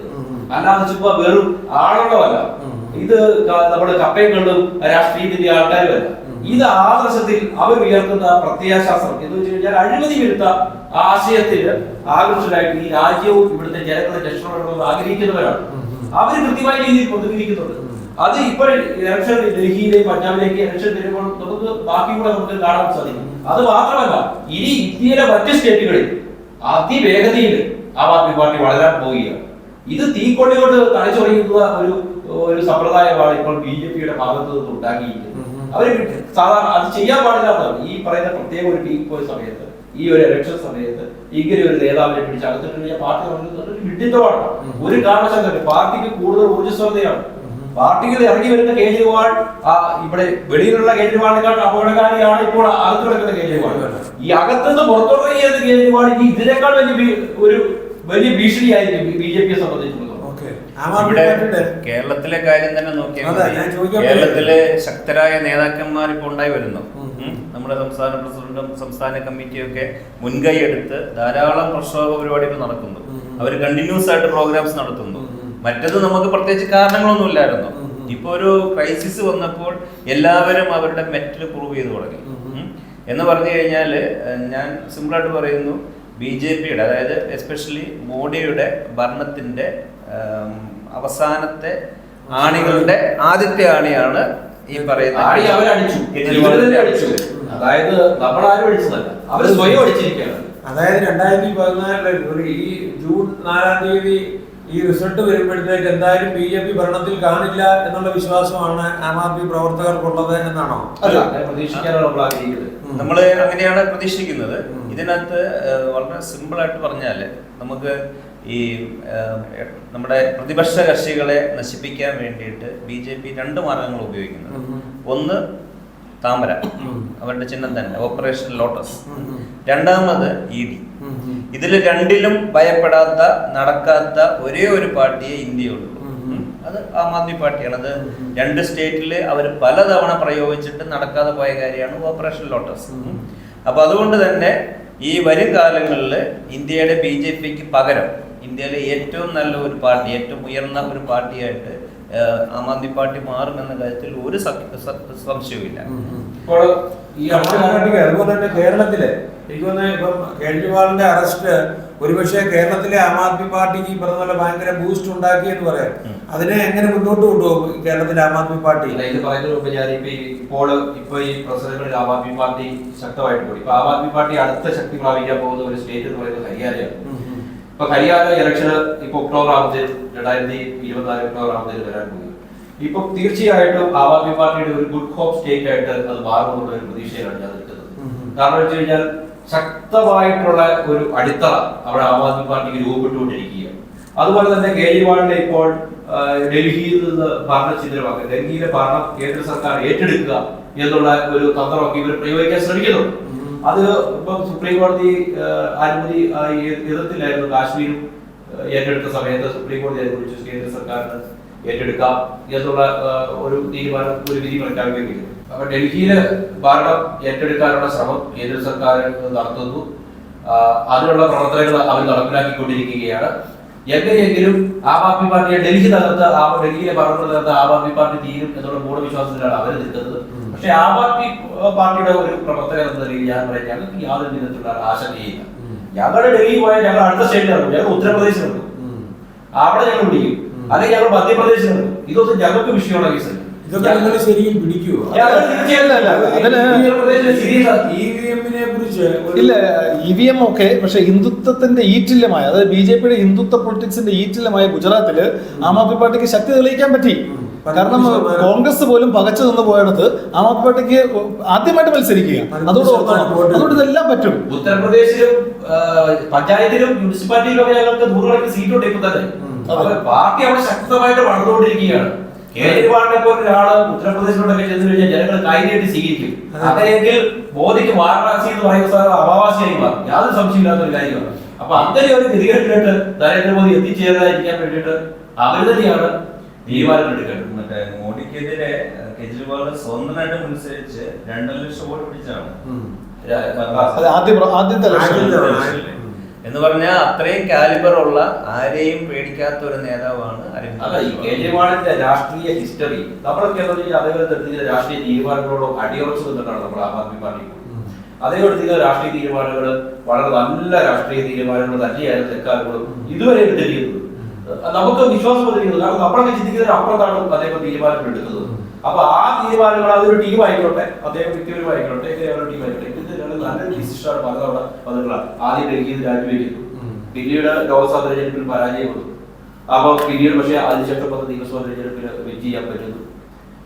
അല്ലാതെ ചുമ്മാ വെറും ആളുകളല്ല. ഇത് നമ്മുടെ കപ്പയും കണ്ടും രാഷ്ട്രീയത്തിന്റെ ആൾക്കാരുമല്ല. ഇത് ആദർശത്തിൽ അവർ ഉയർത്തുന്ന പ്രത്യയശാസ്ത്രം. എന്ന് വെച്ച് കഴിഞ്ഞാൽ അഴിമതി വിരുദ്ധ ആശയത്തിൽ ആകർഷകരായിട്ട് ഈ രാജ്യവും ഇവിടുത്തെ ജനങ്ങളെ രക്ഷപ്പെടണമെന്ന് ആഗ്രഹിക്കുന്നവരാണ്. അവർ കൃത്യമായ രീതിയിൽ പ്രതികരിക്കുന്നുണ്ട്. അത് ഇപ്പോൾ ഇലക്ഷൻ ഡൽഹിയിലേക്ക് പഞ്ചാബിലേക്ക് ഇലക്ഷൻ വരുമ്പോൾ നമുക്ക് ബാക്കി കൂടെ നമുക്ക് കാണാൻ സാധിക്കും. അത് മാത്രമല്ല ഇനി ഇന്ത്യയിലെ മറ്റ് സ്റ്റേറ്റുകളിൽ അതിവേഗതയിൽ ആം ആദ്മി പാർട്ടി വളരാൻ പോവുകയാണ്. ഇത് തീക്കൊള്ളിയോട് തലച്ചൊറിയുന്ന ഒരു ഒരു സമ്പ്രദായമാണ് ഇപ്പോൾ ബി ജെ പിയുടെ ഭാഗത്ത് നിന്ന് ഉണ്ടാക്കിയിരിക്കുന്നത് അവർ സാധാരണ അത് ചെയ്യാൻ പാടില്ലാത്തതാണ് ഈ പറയുന്ന പ്രത്യേക ഒരു പീക്ക് പോയ സമയത്ത് ഈ ഒരു ഇലക്ഷൻ സമയത്ത് ഇങ്ങനെ ഒരു നേതാവിനെ പിടിച്ച് അകത്തിട്ടുണ്ടെങ്കിൽ പാർട്ടി ഒരു വിഡിത്തമാണ് ഒരു കാരണവശാലും പാർട്ടിക്ക് കൂടുതൽ ഊർജസ്വതയാണ് പാർട്ടിയിൽ ഇറങ്ങി വരുന്ന കേജ്രിവാൾ ഇവിടെ വെളിയിലുള്ള കേജ്രിവാളിനെക്കാൾ അപകടകാരിയാണ് ഇപ്പോൾ അകത്ത് കിടക്കുന്ന കേജ്രിവാൾ. ഈ അകത്തുനിന്ന് പുറത്തിറങ്ങിയത് കേജ്രിവാൾ ഇനി ഇതിനേക്കാൾ വലിയ ഒരു വലിയ ഭീഷണിയായിരിക്കും ബി ജെ പിയെ ആദ്മി ഇവിടെ കേരളത്തിലെ കാര്യം തന്നെ നോക്കിയാൽ കേരളത്തിലെ ശക്തരായ നേതാക്കന്മാർ ഇപ്പോൾ ഉണ്ടായി വരുന്നു. നമ്മുടെ സംസ്ഥാന പ്രസിഡന്റും സംസ്ഥാന കമ്മിറ്റിയും ഒക്കെ മുൻകൈ എടുത്ത് ധാരാളം പ്രക്ഷോഭ പരിപാടികൾ നടക്കുന്നു. അവർ കണ്ടിന്യൂസ് ആയിട്ട് പ്രോഗ്രാംസ് നടത്തുന്നു. മറ്റത് നമുക്ക് പ്രത്യേകിച്ച് കാരണങ്ങളൊന്നും ഇല്ലായിരുന്നു. ഇപ്പൊ ഒരു ക്രൈസിസ് വന്നപ്പോൾ എല്ലാവരും അവരുടെ മെറ്റൽ പ്രൂവ് ചെയ്തു തുടങ്ങി. എന്ന് പറഞ്ഞു കഴിഞ്ഞാൽ ഞാൻ സിമ്പിളായിട്ട് പറയുന്നു ബി ജെ പിയുടെ അതായത് എസ്പെഷ്യലി മോഡിയുടെ ഭരണത്തിന്റെ അവസാനത്തെ ആണികളുടെ ആദ്യത്തെ ആണിയാണ് ഈ പറയുന്നത് അതായത് നമ്മളാരും അടിച്ചതല്ല. അവർ സ്വയം അടിച്ചിരിക്കുകയാണ്. അതായത് രണ്ടായിരത്തി പതിനാലിൽ ഒരു ഈ ജൂൺ നാലാം തീയതി ഈ റിസൾട്ട് വരുമ്പോഴത്തേക്ക് എന്തായാലും ബി ജെ പി ഭരണത്തിൽ കാണില്ല എന്നുള്ള വിശ്വാസമാണ് ആം ആദ്മി പ്രവർത്തകർക്കുള്ളത് എന്നാണോ? അല്ല പ്രതീക്ഷിക്കാനാണ് നമ്മൾ ആഗ്രഹിക്കുന്നത്. നമ്മൾ അങ്ങനെയാണ് പ്രതീക്ഷിക്കുന്നത്. ഇതിനകത്ത് വളരെ സിമ്പിൾ ആയിട്ട് പറഞ്ഞാൽ നമുക്ക് ഈ നമ്മുടെ പ്രതിപക്ഷ കക്ഷികളെ നശിപ്പിക്കാൻ വേണ്ടിയിട്ട് ബി ജെ പി രണ്ട് മാർഗങ്ങൾ ഉപയോഗിക്കുന്നത് ഒന്ന് താമര അവരുടെ ചിഹ്നം തന്നെ ഓപ്പറേഷൻ ലോട്ടസ്. രണ്ടാമത് ഇ ഡി. ഇതിൽ രണ്ടിലും ഭയപ്പെടാത്ത നടക്കാത്ത ഒരേ ഒരു പാർട്ടിയെ ഇന്ത്യയുള്ളൂ. അത് ആം ആദ്മി പാർട്ടിയാണ്. അത് രണ്ട് സ്റ്റേറ്റിൽ അവർ പലതവണ പ്രയോഗിച്ചിട്ട് നടക്കാതെ പോയ കാര്യമാണ് ഓപ്പറേഷൻ ലോട്ടസ്. അപ്പൊ അതുകൊണ്ട് തന്നെ ഈ വരും കാലങ്ങളിൽ ഇന്ത്യയുടെ ബി ജെ പിക്ക് പകരം ഇന്ത്യയിലെ ഏറ്റവും നല്ല ഒരു പാർട്ടി ഏറ്റവും ഉയർന്ന ഒരു പാർട്ടിയായിട്ട് ആം ആദ്മി പാർട്ടി മാറുമെന്ന കാര്യത്തിൽ ഒരു സംശയവുമില്ല. ഇപ്പോൾ ഈ അതുപോലെ തന്നെ കേരളത്തിൽ. എനിക്ക് തോന്നുന്നു ഇപ്പം കേജ്രിവാളിന്റെ അറസ്റ്റ് ഒരുപക്ഷെ കേരളത്തിലെ ആം ആദ്മി പാർട്ടിക്ക് ഈ പറഞ്ഞ പോലെ ഭയങ്കര ബൂസ്റ്റ് ഉണ്ടാക്കി എന്ന് പറയാം അതിനെ എങ്ങനെ മുന്നോട്ട് കൊണ്ടുപോകും കേരളത്തിലെ ആം ആദ്മി പാർട്ടി? അല്ല, ഇത് പറയുന്നതിന് മുമ്പ് ഞാൻ ഇപ്പൊ ഇപ്പോൾ ഇപ്പൊ ഈ പ്രസിഡന്റുകളിൽ ആം ആദ്മി പാർട്ടി ശക്തമായിട്ട് പോയി. ഇപ്പൊ ആം ആദ്മി പാർട്ടി അടുത്ത ശക്തി പ്രാപിക്കാൻ പോകുന്ന ഒരു സ്റ്റേറ്റ് എന്ന് പറയുന്നത് ഹരിയാനയാണ്. ഇപ്പൊ ഹരിയാന ഇലക്ഷന് ഇപ്പൊ ഒക്ടോബർ ആകുന്നതിന് രണ്ടായിരത്തി ഇരുപത്തിനാല് ഒക്ടോബർ ആകുന്നതിന് വരാൻ പോകും ഇപ്പൊ തീർച്ചയായിട്ടും ആം ആദ്മി പാർട്ടിയുടെ ഒരു ഗുഡ് ഹോപ്പ് സ്റ്റേറ്റ് ആയിട്ട് അത് മാറുമെന്നുള്ള ഒരു പ്രതീക്ഷയിലാണ് ഞാൻ നിൽക്കുന്നത്. കാരണം വെച്ച് കഴിഞ്ഞാൽ ശക്തമായിട്ടുള്ള ഒരു അടിത്തറ അവിടെ ആം ആദ്മി പാർട്ടിക്ക് രൂപപ്പെട്ടുകൊണ്ടിരിക്കുകയാണ് അതുപോലെ തന്നെ കേജ്രിവാളിന്റെ ഇപ്പോൾ ഡൽഹിയിൽ നിന്ന് ഭരണചിത്രമാക്കുക ഡൽഹിയിലെ ഭരണം കേന്ദ്ര സർക്കാർ ഏറ്റെടുക്കുക എന്നുള്ള ഒരു തന്ത്രമൊക്കെ ഇവർ പ്രയോഗിക്കാൻ ശ്രമിക്കുന്നുണ്ട്. അത് ഇപ്പം സുപ്രീം കോടതി അനുമതി എതിർത്തില്ലായിരുന്നു കാശ്മീരും ഏറ്റെടുത്ത സമയത്ത് സുപ്രീം കോടതി അനുവദിച്ചു കേന്ദ്ര സർക്കാരിന് ഏറ്റെടുക്കാം എന്നുള്ള ഒരു തീരുമാനം ഒരു വിധി പ്രഖ്യാപിക്കുകയും അപ്പൊ ഡൽഹിയിൽ ഭരണം ഏറ്റെടുക്കാനുള്ള ശ്രമം കേന്ദ്ര സർക്കാർ നടത്തുന്നു. അതിനുള്ള പ്രവർത്തനങ്ങൾ അവർ നടപ്പിലാക്കിക്കൊണ്ടിരിക്കുകയാണ്. എങ്ങനെയെങ്കിലും ആം ആദ്മി പാർട്ടിയെ ഡൽഹി തകർത്ത് ഡൽഹിയിലെ ഭരണം തകർത്ത് ആം ആദ്മി പാർട്ടി തീരും എന്നുള്ള മൂഢവിശ്വാസത്തിലാണ് അവർ നിൽക്കുന്നത്. പക്ഷെ ആം ആദ്മി പാർട്ടിയുടെ ഒരു പ്രവർത്തകൻ എന്ന രീതിയിൽ ഞാൻ പറയാം ഞങ്ങൾക്ക് യാതൊരു വിധത്തിലുള്ള ആശങ്കയില്ല. ഞങ്ങൾ ഡൽഹി പോയാൽ ഞങ്ങൾ അടുത്ത സ്റ്റേറ്റിൽ ഇറങ്ങും ഞങ്ങൾ ഉത്തർപ്രദേശിൽ ഇറങ്ങും. അവിടെ ഞങ്ങൾ പിടിക്കും. അല്ലെങ്കിൽ ഞങ്ങൾ മധ്യപ്രദേശിൽ ഇറങ്ങും ഇതൊന്നും ഞങ്ങൾക്ക് വിഷയമുള്ള കേസല്ല. ഇതൊക്കെ പിടിക്കുവോ? കുറിച്ച് ഇല്ല ഇ വി എം ഒക്കെ പക്ഷെ ഹിന്ദുത്വത്തിന്റെ ഈറ്റില്ലമായ അതായത് ബി ജെ പിയുടെ ഹിന്ദുത്വ പൊളിറ്റിക്സിന്റെ ഈറ്റില്ലമായ ഗുജറാത്തിൽ ആം ആദ്മി പാർട്ടിക്ക് ശക്തി തെളിയിക്കാൻ പറ്റി. കാരണം. കോൺഗ്രസ് പോലും പകച്ചു നിന്ന് പോയടത്ത് ആം ആദ്മി പാർട്ടിക്ക് ആദ്യമായിട്ട് മത്സരിക്കുക. അതോട് അതുകൊണ്ട് ഇതെല്ലാം പറ്റും. ഉത്തർപ്രദേശിലും പഞ്ചായത്തിലും മുനിസിപ്പാലിറ്റിയിലും ഒക്കെ ഞങ്ങൾക്ക് നൂറുകണക്കിന് സീറ്റുണ്ട് ഇപ്പൊ തന്നെ. പാർട്ടി അവിടെ ശക്തമായിട്ട് വളർന്നുകൊണ്ടിരിക്കുകയാണ്. കേജ്രിവാളിനെ പോലെ ഒരാൾ ഉത്തർപ്രദേശിലൂടെ ചെന്ന് കഴിഞ്ഞാൽ ജനങ്ങൾ കാര്യമായിട്ട് സ്വീകരിക്കും. അങ്ങനെയെങ്കിൽ മോദിക്ക് വാരണാസി എന്ന് പറയുന്ന സ്ഥലം അമാവാസിയായി മാറും. യാതൊരു സംശയമില്ലാത്ത ഒരു കാര്യമാണ്. അപ്പൊ അങ്ങനെ ഒരു ഗതികേട്ടിലേക്ക് നരേന്ദ്രമോദി എത്തിച്ചേരാതിരിക്കാൻ വേണ്ടിയിട്ട് അവർ തന്നെയാണ് മറ്റേ മോഡിക്കെതിരെ കെജ്രിവാൾ സ്വന്തമായിട്ട് മത്സരിച്ച് രണ്ടര ലക്ഷം വോട്ട് പിടിച്ചാണ്. എന്ന് പറഞ്ഞാൽ അത്രയും കാലിബർ ഉള്ള ആരെയും പേടിക്കാത്ത ഒരു നേതാവാണ് കേജ്രിവാളിന്റെ രാഷ്ട്രീയ ഹിസ്റ്ററി നമ്മളൊക്കെ എന്താ വെച്ചാൽ അതേപോലെ രാഷ്ട്രീയ തീരുമാനങ്ങളോടോ അടിയുറച്ചു നിന്നിട്ടാണ് നമ്മൾ ആം ആദ്മി പാർട്ടി. അതേപോലെ രാഷ്ട്രീയ തീരുമാനങ്ങൾ വളരെ നല്ല രാഷ്ട്രീയ തീരുമാനങ്ങൾ തന്നെയായിരുന്നു സർക്കാരുകളും ഇതുവരെ എടുത്തിരിക്കുന്നത് നമുക്ക് വിശ്വാസം വന്നിരിക്കുന്നത് കാരണം നമ്മളൊക്കെ ചിന്തിക്കുന്നതിന് അപ്പുറത്താണ് അദ്ദേഹം തീരുമാനങ്ങൾ എടുക്കുന്നത്? അപ്പൊ ആ തീരുമാനങ്ങൾ അതൊരു ടീം ആയിക്കോട്ടെ അദ്ദേഹം വ്യക്തിപരമായിക്കോട്ടെ ഒരു ടീം ആയിക്കോട്ടെ. ഇത് ഞങ്ങൾ നല്ല ഡിസിഷനാണ് പലതവണ പദങ്ങളാണ് ആദ്യം ഡൽഹിയിൽ രാജിവെക്കുന്നു. പിന്നീട് ലോക്സഭാ തെരഞ്ഞെടുപ്പിൽ പരാജയപ്പെടുന്നു അപ്പൊ പിന്നീട് പക്ഷേ അതിനുശേഷം പത്ത് നിയമസഭാ തെരഞ്ഞെടുപ്പിൽ വെറ്റ് ചെയ്യാൻ പറ്റുന്നു.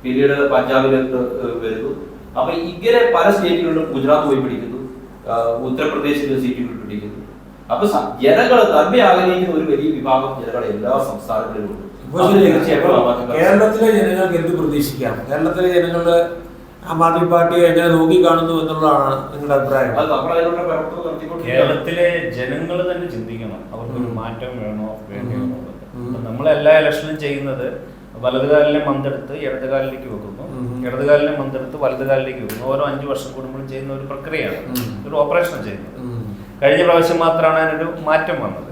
പിന്നീട് പഞ്ചാബിലേക്ക് വരുന്നു. അപ്പൊ ഇങ്ങനെ പല സ്റ്റേറ്റുകളിലും ഗുജറാത്ത് പോയി പിടിക്കുന്നു. ഉത്തർപ്രദേശിൽ ഉത്തർപ്രദേശിലെ സീറ്റുകൾ പിടിക്കുന്നു. അപ്പൊ ജനങ്ങൾ നന്മ ആഗ്രഹിക്കുന്ന ഒരു വലിയ വിഭാഗം ജനങ്ങൾ എല്ലാ സംസ്ഥാനങ്ങളിലും ഉണ്ട്. കേരളത്തിലെ ജനങ്ങൾക്ക് എന്ത് പ്രതീക്ഷിക്കാം? കേരളത്തിലെ ജനങ്ങൾ ആം ആദ്മി പാർട്ടിയെ എങ്ങനെ നോക്കിക്കാണുന്നു എന്നുള്ളതാണ് നിങ്ങളുടെ അഭിപ്രായം. കേരളത്തിലെ ജനങ്ങൾ തന്നെ ചിന്തിക്കണം. അവർക്കൊരു മാറ്റം വേണോ വേണ്ടോ നമ്മളെല്ലാ ഉം. നമ്മൾ എല്ലാ ഇലക്ഷനും ചെയ്യുന്നത് വലതുകാലിലെ മന്തെടുത്ത് ഇടതുകാലിലേക്ക് വെക്കുന്നു. ഇടതുകാലിലെ മന്തെടുത്ത് വലതുകാലിലേക്ക് വെക്കുന്നു. ഓരോ അഞ്ചു വർഷം കൂടുമ്പോഴും ചെയ്യുന്ന ഒരു പ്രക്രിയയാണ്. ഒരു ഓപ്പറേഷൻ ചെയ്യുന്നത്. കഴിഞ്ഞ പ്രാവശ്യം മാത്രമാണ് അതിനൊരു മാറ്റം വന്നത്.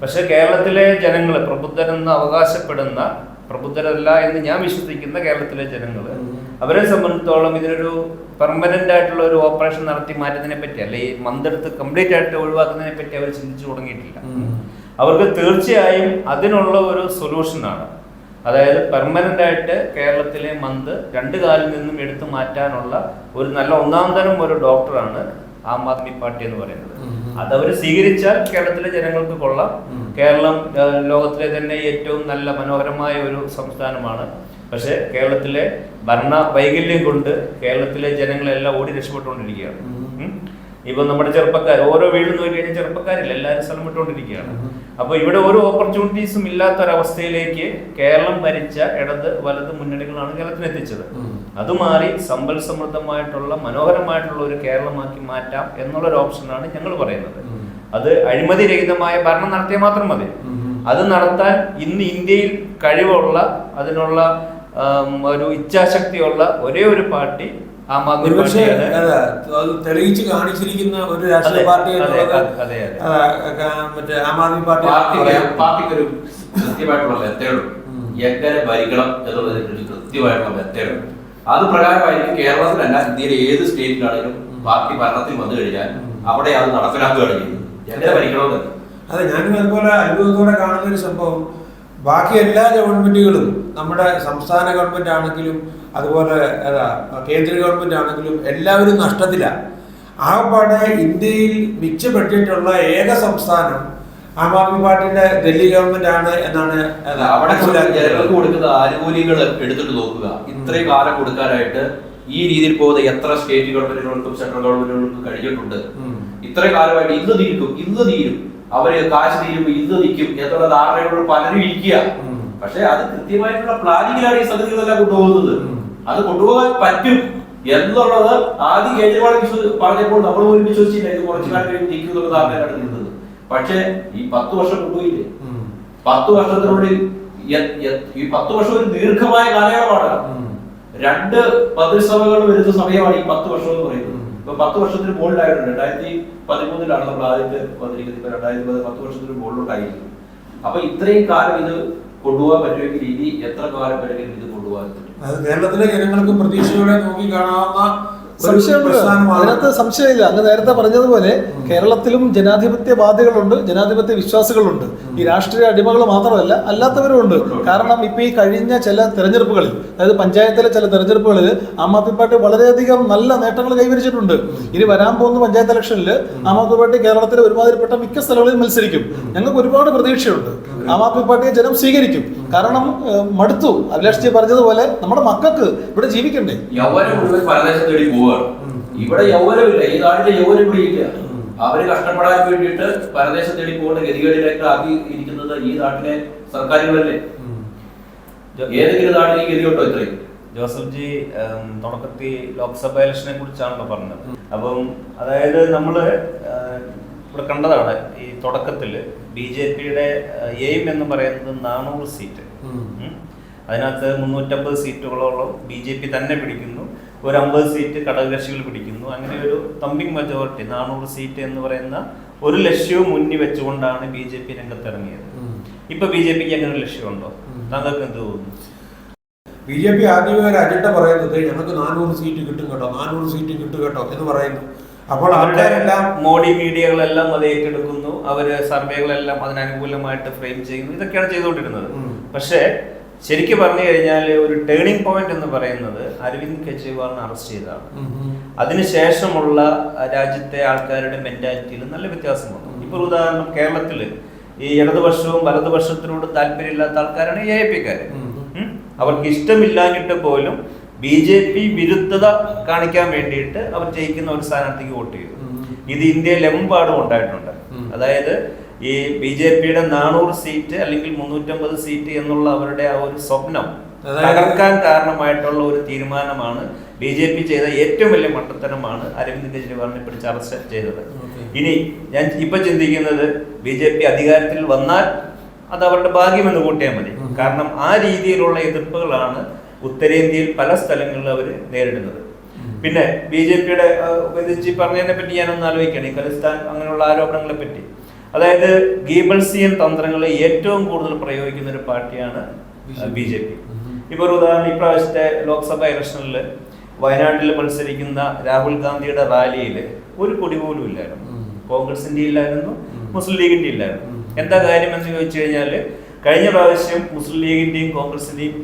പക്ഷെ കേരളത്തിലെ ജനങ്ങൾ പ്രബുദ്ധരെന്ന് അവകാശപ്പെടുന്ന പ്രബുദ്ധരല്ല എന്ന് ഞാൻ വിശ്വസിക്കുന്ന കേരളത്തിലെ ജനങ്ങൾ അവരെ സംബന്ധിച്ചിടത്തോളം ഇതിനൊരു പെർമനന്റ് ആയിട്ടുള്ള ഒരു ഓപ്പറേഷൻ നടത്തി മാറ്റുന്നതിനെ പറ്റി അല്ലെ ഈ മന്തെടുത്ത് കംപ്ലീറ്റ് ആയിട്ട് ഒഴിവാക്കുന്നതിനെ പറ്റി അവർ ചിന്തിച്ചു തുടങ്ങിയിട്ടില്ല. അവർക്ക് തീർച്ചയായും അതിനുള്ള ഒരു സൊല്യൂഷനാണ് അതായത് പെർമനന്റ് ആയിട്ട് കേരളത്തിലെ മന്ത് രണ്ടു കാലിൽ നിന്നും എടുത്തു മാറ്റാനുള്ള ഒരു നല്ല ഒന്നാം തരം ഒരു ഡോക്ടറാണ് ആം ആദ്മി പാർട്ടി എന്ന് പറയുന്നത്. അതവർ സ്വീകരിച്ചാൽ കേരളത്തിലെ ജനങ്ങൾക്ക് കൊള്ളാം. കേരളം ലോകത്തിലെ തന്നെ ഏറ്റവും നല്ല മനോഹരമായ ഒരു സംസ്ഥാനമാണ്. പക്ഷേ കേരളത്തിലെ ഭരണ വൈകല്യം കൊണ്ട് കേരളത്തിലെ ജനങ്ങളെല്ലാം ഓടി രക്ഷപ്പെട്ടുകൊണ്ടിരിക്കുകയാണ്. ഇപ്പൊ നമ്മുടെ ചെറുപ്പക്കാർ ഓരോ വീടും നോക്കി കഴിഞ്ഞാൽ ചെറുപ്പക്കാരില്ല എല്ലാവരും സ്ഥലം വിട്ടുകൊണ്ടിരിക്കുകയാണ്. അപ്പൊ ഇവിടെ ഒരു ഓപ്പർച്യൂണിറ്റീസും ഇല്ലാത്തൊരവസ്ഥയിലേക്ക് കേരളം ഭരിച്ച ഇടത് വലത് മുന്നണികളാണ് കേരളത്തിന് എത്തിച്ചത്. ഉം. അത് മാറി സമ്പൽ സമൃദ്ധമായിട്ടുള്ള മനോഹരമായിട്ടുള്ള ഒരു കേരളമാക്കി മാറ്റാം എന്നുള്ള ഒരു ഓപ്ഷനാണ് ഞങ്ങൾ പറയുന്നത്. അത് അഴിമതി രഹിതമായ ഭരണം നടത്തിയാൽ മാത്രം മതി. അത് നടത്താൻ ഇന്ന് ഇന്ത്യയിൽ കഴിവുള്ള അതിനുള്ള ഒരു ഇച്ഛാശക്തിയുള്ള ഒരേ ഒരു പാർട്ടി ആം ആദ്മി ഒരുപക്ഷെ പാർട്ടിയാണ് അത് തെളിയിച്ച് കാണിച്ചിരിക്കുന്ന ഒരു രാഷ്ട്രീയ പാർട്ടി അതെ, അതെ, മറ്റേ ആം ആദ്മി പാർട്ടി പാർട്ടിക്ക് പാർട്ടിക്കൊരു കൃത്യമായിട്ടുള്ള മെത്തേഡും. എങ്ങനെ ഭരിക്കണം എന്നുള്ളതിന് ഒരു കൃത്യമായിട്ടുള്ള മെത്തേഡും അത് പ്രകാരമായിരിക്കും കേരളത്തിലല്ല ഇന്ത്യയിലെ ഏത് സ്റ്റേറ്റിലാണെങ്കിലും പാർട്ടി ഭരണത്തിൽ വന്നു കഴിഞ്ഞാൽ അവിടെ അത് നടപ്പിലാക്കുകയാണ് ചെയ്യുന്നത്. എങ്ങനെ ഭരിക്കണമെന്ന്. അതെ ഞാനും അതുപോലെ അനുഭവത്തോടെ കാണുന്ന ഒരു സംഭവം. ബാക്കി എല്ലാ ഗവൺമെന്റുകളും നമ്മുടെ സംസ്ഥാന ഗവൺമെന്റ് ആണെങ്കിലും അതുപോലെ കേന്ദ്ര ഗവൺമെന്റ് ആണെങ്കിലും എല്ലാവരും നഷ്ടത്തിലാണ് ആകപ്പാടെ ഇന്ത്യയിൽ മിച്ചപ്പെട്ടിട്ടുള്ള ഏക സംസ്ഥാനം ആം ആദ്മി പാർട്ടിയുടെ ഡൽഹി ഗവൺമെന്റ് ആണ് എന്നാണ് അവിടെ. ജനങ്ങൾക്ക് കൊടുക്കുന്ന ആനുകൂല്യങ്ങൾ എടുത്തിട്ട് നോക്കുക ഇത്രയും കാലം കൊടുക്കാനായിട്ട് ഈ രീതിയിൽ പോകുന്ന എത്ര സ്റ്റേറ്റ് ഗവൺമെന്റുകൾക്കും സെൻട്രൽ ഗവൺമെന്റുകൾക്കും കഴിഞ്ഞിട്ടുണ്ട്. ഇത്രയും കാലമായിട്ട് ഇന്ന് തീരും ഇന്ന് തീരും അവർ കാശ് തീരുമ്പോ ഇന്ന് നിൽക്കും എന്നുള്ള ധാരണയോട് പലരും ഇരിക്കുക. പക്ഷെ അത് കൃത്യമായിട്ടുള്ള പ്ലാനിങ്ങിലാണ് ഈ സംഗതികളെല്ലാം കൊണ്ടുപോകുന്നത്. അത് കൊണ്ടുപോകാൻ പറ്റും എന്നുള്ളത് ആദ്യം കേജ്രിവാൾ പറഞ്ഞപ്പോൾ നമ്മൾ പോലും വിശ്വസിച്ചില്ല ഇത് കുറച്ചു കാലം കഴിഞ്ഞ് ജയിക്കും എന്നുള്ള ധാരണയാണ് നിന്നത് പക്ഷെ ഈ പത്ത് വർഷം കൊണ്ടുപോയില്ലേ. പത്ത് വർഷത്തിനുള്ളിൽ ഈ പത്ത് വർഷം ഒരു ദീർഘമായ കാലയളവാണ്. രണ്ട് മന്ത്രിസഭകൾ വരുന്ന സമയമാണ് ഈ പത്ത് വർഷം എന്ന് പറയുന്നത്. ഇപ്പൊ പത്ത് വർഷത്തിന് മുകളിലായിട്ടുണ്ട് രണ്ടായിരത്തി പതിമൂന്നിലാണ് നമ്മൾ ആദ്യത്തെ വന്നിരിക്കുന്നത് ഇപ്പൊ രണ്ടായിരത്തി പതി- പത്ത് വർഷത്തിന് മുകളിലോട്ടായിരിക്കും അപ്പൊ ഇത്രയും കാലം ഇത് കൊണ്ടുപോകാൻ പറ്റുമെങ്കിൽ ഇനി എത്ര കാലം വരെ ഇത് കൊണ്ടുപോകാൻ അത് കേരളത്തിലെ ജനങ്ങൾക്ക് പ്രതീക്ഷയോടെ നോക്കി കാണാവുന്ന അതിനകത്ത് സംശയമില്ല. അങ്ങ് നേരത്തെ പറഞ്ഞതുപോലെ കേരളത്തിലും ജനാധിപത്യ ജനാധിപത്യവാദികളുണ്ട് ജനാധിപത്യ വിശ്വാസികളുണ്ട് ഈ രാഷ്ട്രീയ അടിമകൾ മാത്രമല്ല അല്ലാത്തവരും ഉണ്ട്. കാരണം ഇപ്പൊ ഈ കഴിഞ്ഞ ചില തെരഞ്ഞെടുപ്പുകളിൽ അതായത് പഞ്ചായത്തിലെ ചില തെരഞ്ഞെടുപ്പുകളിൽ ആം ആദ്മി പാർട്ടി വളരെയധികം നല്ല നേട്ടങ്ങൾ കൈവരിച്ചിട്ടുണ്ട്. ഇനി വരാൻ പോകുന്ന പഞ്ചായത്ത് ഇലക്ഷനിൽ ആം ആദ്മി പാർട്ടി കേരളത്തിലെ ഒരുമാതിരിപ്പെട്ട മിക്ക സ്ഥലങ്ങളിൽ മത്സരിക്കും. ഞങ്ങൾക്ക് ഒരുപാട് പ്രതീക്ഷയുണ്ട്. ആം ആദ്മി പാർട്ടിയെ ജനം സ്വീകരിക്കും. കാരണം മടുത്തു. അഭിലാഷ് ജി പറഞ്ഞതുപോലെ നമ്മുടെ മക്കൾക്ക് ഇവിടെ ജീവിക്കണ്ടേ? യൗവനം മുഴുവൻ പരദേശം തേടി പോവുകയാണ് ഇവിടെ യൗവനമില്ല. ഈ നാട്ടിലെ യൗവനം ഇവിടെ ഇല്ല. അവർ കഷ്ടപ്പെടാൻ വേണ്ടിയിട്ട് പരദേശം തേടി പോകുന്ന ഗതികേടിലേക്ക് ആക്കി ഇരിക്കുന്നത് ഈ നാട്ടിലെ സർക്കാരുകളല്ലേ? ഏതെങ്കിലും നാട്ടിൽ ഈ ഗതിയുണ്ടോ ഇത്രയും? ജോസഫ് ജി തുടക്കത്തിൽ ലോക്സഭ ഇലക്ഷനെ കുറിച്ചാണല്ലോ പറഞ്ഞത്. അപ്പം അതായത് നമ്മൾ ഇവിടെ കണ്ടതാണ് ഈ തുടക്കത്തിൽ ബി ജെ പിയുടെ എയിം എന്ന് പറയുന്നത് നാനൂറ് സീറ്റ്. അതിനകത്ത് മുന്നൂറ്റമ്പത് സീറ്റുകളോളം ബി ജെ പി തന്നെ പിടിക്കുന്നു. ഒരു അമ്പത് സീറ്റ് ഘടകകക്ഷികൾ പിടിക്കുന്നു. അങ്ങനെ ഒരു തമ്പിങ് മെജോറിറ്റി നാനൂറ് സീറ്റ് എന്ന് പറയുന്ന ഒരു ലക്ഷ്യവും മുന്നിൽ വെച്ചുകൊണ്ടാണ് ബി ജെ പി രംഗത്തിറങ്ങിയത്. ഇപ്പൊ ബി ജെ പിക്ക് അങ്ങനെ ഒരു ലക്ഷ്യമുണ്ടോ? താങ്കൾക്ക് എന്ത് തോന്നുന്നു? ബി ജെ പി ആദ്യമേ ഒരു അജണ്ട പറയുന്നത് ഞങ്ങൾക്ക് നാനൂറ് സീറ്റ് കിട്ടും കേട്ടോ നാനൂറ് സീറ്റ് കിട്ടും കേട്ടോ എന്ന് പറയുന്നു. അപ്പോൾ ആൾക്കാരെല്ലാം മോഡി മീഡിയകളെല്ലാം അത് ഏറ്റെടുക്കുന്നു. അവർ സർവേകളെല്ലാം അതിനനുകൂലമായിട്ട് ഫ്രെയിം ചെയ്യുന്നു. ഇതൊക്കെയാണ് ചെയ്തുകൊണ്ടിരുന്നത്. പക്ഷേ ശരിക്കും പറഞ്ഞു കഴിഞ്ഞാൽ ഒരു ടേണിംഗ് പോയിന്റ് എന്ന് പറയുന്നത് അരവിന്ദ് കെജ്രിവാളിനെ അറസ്റ്റ് ചെയ്തതാണ്. അതിനുശേഷമുള്ള രാജ്യത്തെ ആൾക്കാരുടെ മെന്റാലിറ്റിയിൽ നല്ല വ്യത്യാസം വന്നു ഇപ്പോൾ ഉദാഹരണം കേരളത്തിൽ ഈ ഇടതുപക്ഷവും വലതുപക്ഷത്തിനോട് താല്പര്യമില്ലാത്ത ആൾക്കാരാണ് എ ഐ പിക്കാര് അവർക്ക് ഇഷ്ടമില്ലാഞ്ഞിട്ട് പോലും ബി ജെ പി വിരുദ്ധത കാണിക്കാൻ വേണ്ടിയിട്ട് അവർ ജയിക്കുന്ന ഒരു സ്ഥാനാർത്ഥിക്ക് വോട്ട് ചെയ്തു. ഇത് ഇന്ത്യയിലെമ്പാടും ഉണ്ടായിട്ടുണ്ട്. അതായത് ഈ ബി ജെ പിയുടെ നാനൂറ് സീറ്റ് അല്ലെങ്കിൽ മുന്നൂറ്റമ്പത് സീറ്റ് എന്നുള്ള അവരുടെ ആ ഒരു സ്വപ്നം തകർക്കാൻ കാരണമായിട്ടുള്ള ഒരു തീരുമാനമാണ് ബി ജെ പി ചെയ്ത ഏറ്റവും വലിയ മണ്ടത്തരമാണ് അരവിന്ദ് കെജ്രിവാളിനെ പിടിച്ച് അറസ്റ്റ് ചെയ്തത്. ഇനി ഞാൻ ഇപ്പൊ ചിന്തിക്കുന്നത് ബി ജെ പി അധികാരത്തിൽ വന്നാൽ അത് അവരുടെ ഭാഗ്യമെന്ന് കൂട്ടിയാൽ മതി. കാരണം ആ രീതിയിലുള്ള എതിർപ്പുകളാണ് ഉത്തരേന്ത്യയിൽ പല സ്ഥലങ്ങളിലും അവർ നേരിടുന്നത്. പിന്നെ ബി ജെ പിയുടെ ജി പറഞ്ഞതിനെ പറ്റി ഞാനൊന്ന് ആലോചിക്കുകയാണ്. ഈ ഖലിസ്ഥാൻ അങ്ങനെയുള്ള ആരോപണങ്ങളെ പറ്റി അതായത് ഗീബൽസിയൻ തന്ത്രങ്ങളെ ഏറ്റവും കൂടുതൽ പ്രയോഗിക്കുന്ന ഒരു പാർട്ടിയാണ് ബി ജെ പി. ഇപ്പോൾ ഒരു ഉദാഹരണം ഇപ്രാവശ്യത്തെ ലോക്സഭാ ഇലക്ഷനിൽ വയനാട്ടിൽ മത്സരിക്കുന്ന രാഹുൽ ഗാന്ധിയുടെ റാലിയിൽ ഒരു കൊടി പോലും ഇല്ലായിരുന്നു. കോൺഗ്രസിന്റെ ഇല്ലായിരുന്നു മുസ്ലിം ലീഗിന്റെ ഇല്ലായിരുന്നു. എന്താ കാര്യം എന്ന് ചോദിച്ചു കഴിഞ്ഞാൽ കഴിഞ്ഞ പ്രാവശ്യം മുസ്ലിം ലീഗിന്റെയും കോൺഗ്രസിന്റെയും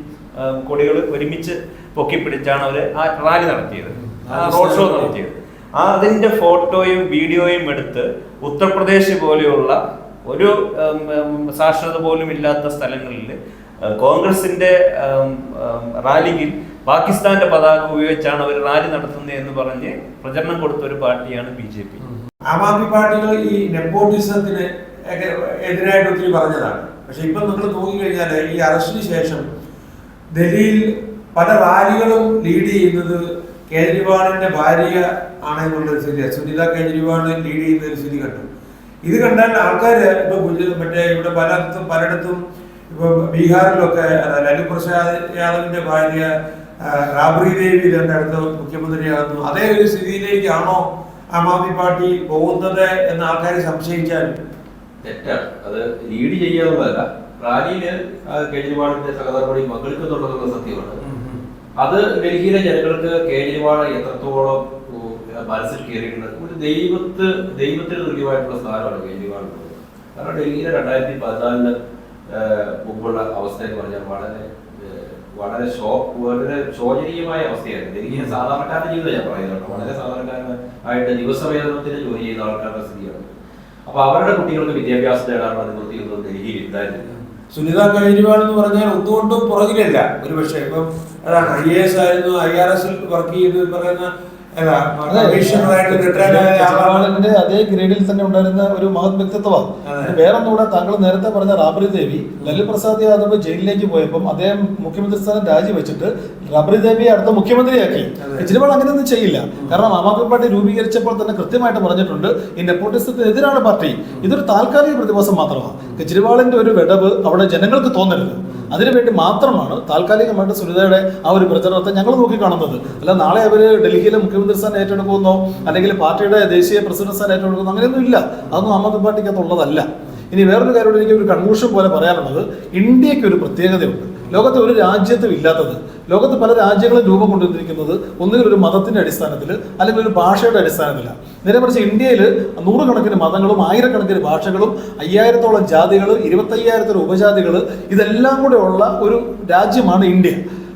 കൊടികൾ ഒരുമിച്ച് പൊക്കിപ്പിടിച്ചാണ് അവർ ആ റാലി നടത്തിയത് ആ റോഡ് ഷോ നടത്തിയത്. ആ അതിന്റെ ഫോട്ടോയും വീഡിയോയും എടുത്ത് ഉത്തർപ്രദേശ് പോലെയുള്ള ഒരു സാക്ഷരത പോലും ഇല്ലാത്ത സ്ഥലങ്ങളിൽ കോൺഗ്രസിന്റെ റാലിയിൽ പാകിസ്ഥാന്റെ പതാക ഉപയോഗിച്ചാണ് അവർ റാലി നടത്തുന്നത് എന്ന് പറഞ്ഞ് പ്രചരണം കൊടുത്ത ഒരു പാർട്ടിയാണ് B J P. Aam Aadmi പാർട്ടികൾ ഈ നെപ്പോട്ടിസത്തിന് എതിരായിട്ട് ഒത്തിരി പറഞ്ഞതാണ്. പക്ഷെ ഇപ്പൊ നിങ്ങൾ നോക്കിക്കഴിഞ്ഞാൽ ഈ അറസ്റ്റിന് ശേഷം ഡൽഹിയിൽ പല റാലികളും ലീഡ് ചെയ്യുന്നത് കേജ്രിവാളിന്റെ ഭാര്യ ആണെന്നുള്ളൊരു സ്ഥിതി. സുനിത കേജ്രിവാൾ ലീഡ് ചെയ്യുന്ന ഒരു സ്ഥിതി കണ്ടു. ഇത് കണ്ടാൽ ആൾക്കാർ ഇപ്പൊ ഗുജറാത്ത് മറ്റേ ഇവിടെ പലയിടത്തും പലയിടത്തും ഇപ്പൊ ബീഹാറിലൊക്കെ ലാലു പ്രസാദ് യാദവിന്റെ ഭാര്യ റാബ്രി ദേവി രണ്ടടുത്ത് മുഖ്യമന്ത്രിയാകുന്നു. അതേ ഒരു സ്ഥിതിയിലേക്കാണോ ആം ആദ്മി പാർട്ടി പോകുന്നത് എന്ന് ആൾക്കാർ സംശയിച്ചാൽ തെറ്റാണ്. അത് ലീഡ് ചെയ്യാവുന്നതല്ല. റാലിയിൽ കേജ്രിവാളിന്റെ കേജ്രിവാളിന്റെ സഹധർമ്മണി പങ്കെടുക്കുന്നുണ്ടെന്നുള്ള സത്യമാണ്. അത് ഡൽഹിയിലെ ജനങ്ങൾക്ക് കേജ്രിവാൾ എത്രത്തോളം മനസ്സിൽ കയറിയിട്ടുണ്ട്. ഒരു ദൈവത്ത് ദൈവത്തിന് തുല്യമായിട്ടുള്ള സ്ഥാനമാണ് കേജ്രിവാൾ. കാരണം ഡൽഹിയിലെ രണ്ടായിരത്തി പതിനാലിന് മുമ്പുള്ള അവസ്ഥ എന്ന് പറഞ്ഞാൽ വളരെ വളരെ ശോ വളരെ ശോചനീയമായ അവസ്ഥയായിരുന്നു ഡൽഹിയിലെ സാധാരണക്കാരുടെ ജീവിതം ഞാൻ പറയുന്നത് വളരെ സാധാരണക്കാരനായിട്ട് ദിവസവേതനത്തിന് ജോലി ചെയ്യുന്ന ആൾക്കാരുടെ സ്ഥിതിയാണ്. അപ്പൊ അവരുടെ കുട്ടികൾക്ക് വിദ്യാഭ്യാസം നേടാനുള്ള നിവൃത്തിയൊന്നും ഡൽഹിയിൽ ഉണ്ടായിരുന്നില്ല സുനിത കേജ്രിവാൾ എന്ന് പറഞ്ഞാൽ ഒന്നുകൊണ്ടും പുറകിലല്ല. ഒരു പക്ഷേ ഇപ്പം അതാണ് ഐ എ എസ് ആയിരുന്നു ഐ ആർ എസിൽ വർക്ക് ചെയ്ത് പറയുന്ന കെജ്രിവാളിന്റെ അതേ ഗ്രേഡിൽ തന്നെ ഉണ്ടായിരുന്ന ഒരു മഹത് വ്യക്തിത്വമാണ്. വേറൊന്നുകൂടെ താങ്കൾ നേരത്തെ പറഞ്ഞ റാബറി ദേവി ലല്ലു പ്രസാദ് യാദവ് ജയിലിലേക്ക് പോയപ്പം അദ്ദേഹം മുഖ്യമന്ത്രി സ്ഥാനം രാജിവെച്ചിട്ട് റാബറി ദേവിയെ അടുത്ത മുഖ്യമന്ത്രിയാക്കി. കെജ്രിവാൾ അങ്ങനെയൊന്നും ചെയ്യില്ല. കാരണം ആം ആദ്മി പാർട്ടി രൂപീകരിച്ചപ്പോൾ തന്നെ കൃത്യമായിട്ട് പറഞ്ഞിട്ടുണ്ട് ഈ നെപ്പോട്ടിസത്തിന് എതിരാണ് പാർട്ടി. ഇതൊരു താൽക്കാലിക പ്രതിഭാസം മാത്രമാണ്. കെജ്രിവാളിന്റെ ഒരു വിടവ് അവിടെ ജനങ്ങൾക്ക് തോന്നരുത്. അതിനുവേണ്ടി മാത്രമാണ് താൽക്കാലികമായിട്ട് സുനിതയുടെ ആ ഒരു പ്രചരണത്തെ ഞങ്ങൾ നോക്കിക്കാണുന്നത്. അല്ല നാളെ അവർ ഡൽഹിയിലെ മുഖ്യമന്ത്രി സ്ഥാനം ഏറ്റെടുക്കുമെന്നോ അല്ലെങ്കിൽ പാർട്ടിയുടെ ദേശീയ പ്രസിഡന്റ് സ്ഥാനം ഏറ്റെടുക്കുന്നു അങ്ങനെയൊന്നും ഇല്ല. അതൊന്നും ആം ആദ്മി പാർട്ടിക്കകത്തുള്ളതല്ല. ഇനി വേറൊരു കാര്യം എനിക്ക് ഒരു കൺക്ലൂഷൻ പോലെ പറയാനുള്ളത്. ഇന്ത്യയ്ക്ക് ഒരു പ്രത്യേകതയുണ്ട്. ലോകത്തെ ഒരു രാജ്യത്തും ഇല്ലാത്തത്. ലോകത്ത് പല രാജ്യങ്ങളും രൂപം കൊണ്ടുവന്നിരിക്കുന്നത് ഒന്നുകിൽ ഒരു മതത്തിന്റെ അടിസ്ഥാനത്തിൽ അല്ലെങ്കിൽ ഒരു ഭാഷയുടെ അടിസ്ഥാനത്തിലാണ് നേരെ മറിച്ച് ഇന്ത്യയിൽ നൂറുകണക്കിന് മതങ്ങളും ആയിരക്കണക്കിന് ഭാഷകളും അയ്യായിരത്തോളം ജാതികൾ ഇരുപത്തയ്യായിരത്തോളം ഉപജാതികൾ ഇതെല്ലാം കൂടെ ഉള്ള ഒരു രാജ്യമാണ് ഇന്ത്യ.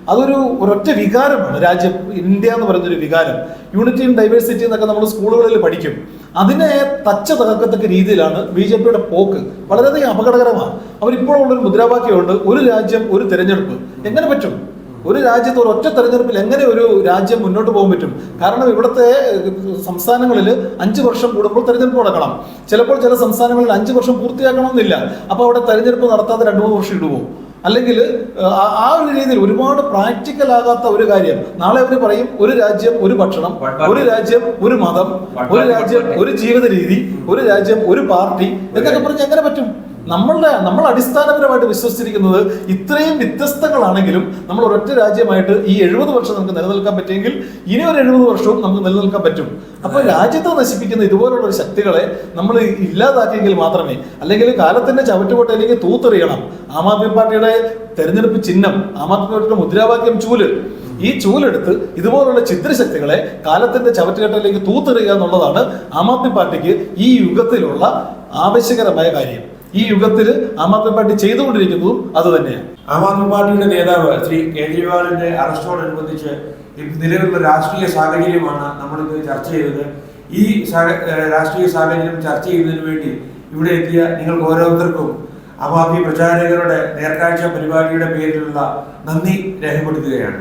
അതൊരു ഒരൊറ്റ വികാരമാണ്. രാജ്യം ഇന്ത്യ എന്ന് പറയുന്ന ഒരു വികാരം. യൂണിറ്റി ഇൻ ഡൈവേഴ്സിറ്റി എന്നൊക്കെ നമ്മൾ സ്കൂളുകളിൽ പഠിക്കും. അതിനെ തച്ച തകർക്കത്തക്ക രീതിയിലാണ് ബി ജെ പിയുടെ പോക്ക്. വളരെയധികം അപകടകരമാണ്. അവരിപ്പോഴുള്ളൊരു മുദ്രാവാക്യമുണ്ട് ഒരു രാജ്യം ഒരു തെരഞ്ഞെടുപ്പ്. എങ്ങനെ പറ്റും? ഒരു രാജ്യത്ത് ഒരു ഒറ്റ തെരഞ്ഞെടുപ്പിൽ എങ്ങനെ ഒരു രാജ്യം മുന്നോട്ട് പോകാൻ പറ്റും? കാരണം ഇവിടുത്തെ സംസ്ഥാനങ്ങളിൽ അഞ്ച് വർഷം കൂടുമ്പോൾ തെരഞ്ഞെടുപ്പ് നടക്കണം. ചിലപ്പോൾ ചില സംസ്ഥാനങ്ങളിൽ അഞ്ച് വർഷം പൂർത്തിയാക്കണമെന്നില്ല. അപ്പോൾ അവിടെ തെരഞ്ഞെടുപ്പ് നടത്താതെ രണ്ടു മൂന്ന് വർഷം ഇടുവോ? അല്ലെങ്കിൽ ആ- ഒരു രീതിയിൽ ഒരുപാട് പ്രാക്ടിക്കൽ ആകാത്ത ഒരു കാര്യം. നാളെ അവർ പറയും ഒരു രാജ്യം ഒരു ഭക്ഷണം ഒരു രാജ്യം ഒരു മതം ഒരു രാജ്യം ഒരു ജീവിത രീതി ഒരു രാജ്യം ഒരു പാർട്ടി എന്നൊക്കെ പറഞ്ഞ് എങ്ങനെ പറ്റും? നമ്മളുടെ നമ്മൾ അടിസ്ഥാനപരമായിട്ട് വിശ്വസിച്ചിരിക്കുന്നത് ഇത്രയും വ്യത്യസ്തങ്ങളാണെങ്കിലും നമ്മൾ ഒരൊറ്റ രാജ്യമായിട്ട് ഈ എഴുപത് വർഷം നമുക്ക് നിലനിൽക്കാൻ പറ്റിയെങ്കിൽ ഇനി ഒരു എഴുപത് വർഷവും നമുക്ക് നിലനിൽക്കാൻ പറ്റും. അപ്പോൾ രാജ്യത്തെ നശിപ്പിക്കുന്ന ഇതുപോലുള്ള ഒരു ശക്തികളെ നമ്മൾ ഇല്ലാതാക്കിയെങ്കിൽ മാത്രമേ അല്ലെങ്കിൽ കാലത്തിന്റെ ചവറ്റുകൊട്ടയിലേക്ക് തൂത്തെറിയണം. ആം ആദ്മി പാർട്ടിയുടെ തെരഞ്ഞെടുപ്പ് ചിഹ്നം ആം ആദ്മി പാർട്ടിയുടെ മുദ്രാവാക്യം ചൂൽ. ഈ ചൂലെടുത്ത് ഇതുപോലുള്ള ചിത്രശക്തികളെ കാലത്തിന്റെ ചവറ്റുകെട്ടിലേക്ക് തൂത്തെറിയുക എന്നുള്ളതാണ് ആം ആദ്മി പാർട്ടിക്ക് ഈ യുഗത്തിലുള്ള ആവശ്യകരമായ കാര്യം. ഈ യുഗത്തിൽ ആം ആദ്മി പാർട്ടി ചെയ്തുകൊണ്ടിരിക്കുന്നതും അത് തന്നെയാണ്. ആം ആദ്മി പാർട്ടിയുടെ നേതാവ് ശ്രീ കേജ്രിവാളിന്റെ അറസ്റ്റോടനുബന്ധിച്ച് നിലവിലുള്ള രാഷ്ട്രീയ സാഹചര്യമാണ് നമ്മളിത് ചർച്ച ചെയ്തത്. ഈ രാഷ്ട്രീയ സാഹചര്യം ചർച്ച ചെയ്യുന്നതിന് വേണ്ടി ഇവിടെ എത്തിയ നിങ്ങൾക്ക് ഓരോരുത്തർക്കും ആം ആദ്മി പ്രചാരകരുടെ നേർക്കാഴ്ച പരിപാടിയുടെ പേരിലുള്ള നന്ദി രേഖപ്പെടുത്തുകയാണ്.